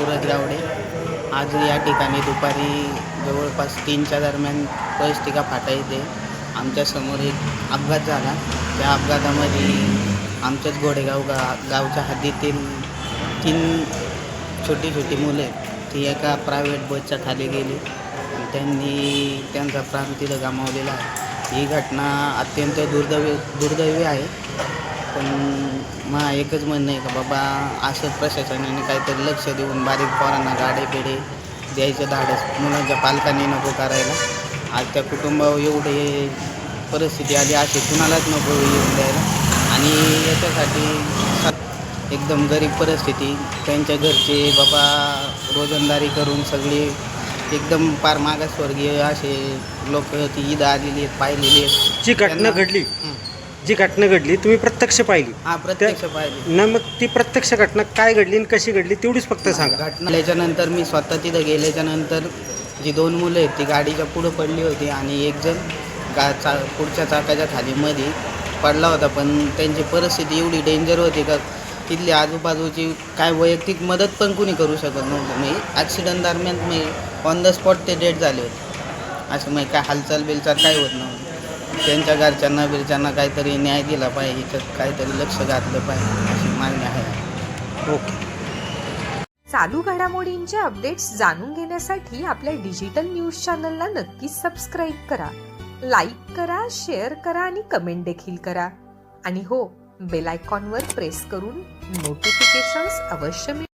तावडे आज या ठिकाणी दुपारी जवळपास तीनच्या दरम्यान परिस्थिका फाटा येते. आमच्यासमोर एक अपघात झाला. त्या अपघातामध्ये आमच्याच घोडेगाव गा गावच्या हद्दीतील तीन छोटी छोटी मुले ती एका प्रायव्हेट बसच्या खाली गेली. आणि त्यांनी त्यांचा प्राण तिथं गमावलेला आहे. ही घटना अत्यंत दुर्दैवी दुर्दैवी आहे. पण मा एकच म्हणणं आहे का बाबा असं प्रशासनाने काहीतरी लक्ष देऊन बारीक पोरांना गाडे पेढे द्यायचं धाडस. मुलांच्या पालकांनी नको करायला. आज त्या कुटुंबावर एवढे परिस्थिती आली अशी कुणालाच नको येऊन द्यायला. आणि याच्यासाठी एकदम गरीब परिस्थिती. त्यांच्या घरचे बाबा रोजंदारी करून सगळे एकदम पार मागासवर्गीय असे लोक ती ईद आलेली आहेत पाहिलेली आहेत. जी घटना घडली. जी घटना घडली तुम्ही प्रत्यक्ष पाहिली. हा प्रत्यक्ष ना मग ती प्रत्यक्ष घटना काय घडली आणि कशी घडली तेवढीच फक्त सांगा. घटना झाल्याच्यानंतर मी स्वतः तिथं गेल्याच्यानंतर जी दोन मुलं आहेत ती गाडीच्या पुढं पडली होती आणि एक जण गा चा पुढच्या चाकाच्या खाली मध्ये पडला होता. पण त्यांची परिस्थिती एवढी डेंजर होती का तिथली आजूबाजूची काय वैयक्तिक मदत पण कुणी करू शकत नव्हतं. मी ॲक्सिडंट दरम्यान मी ऑन द स्पॉट ते डेड झाले होते. असं मग काय हालचाल बिलचाल काय होत नव्हतं. त्यांच्या घरच्यांना बिरच्यांना काहीतरी न्याय दिला पाहिजे ह्याच्यात काहीतरी लक्ष घातलं पाहिजे अशी मागणी आहे. ओके. चालू घडामोडींचे अपडेट्स जाणून घेण्यासाठी आपल्या डिजिटल न्यूज चॅनलला नक्कीच सबस्क्राईब करा. लाईक करा शेअर करा आणि कमेंट देखील करा. आणि हो बेल आयकॉनवर प्रेस करून नोटिफिकेशन्स अवश्य मिळवा.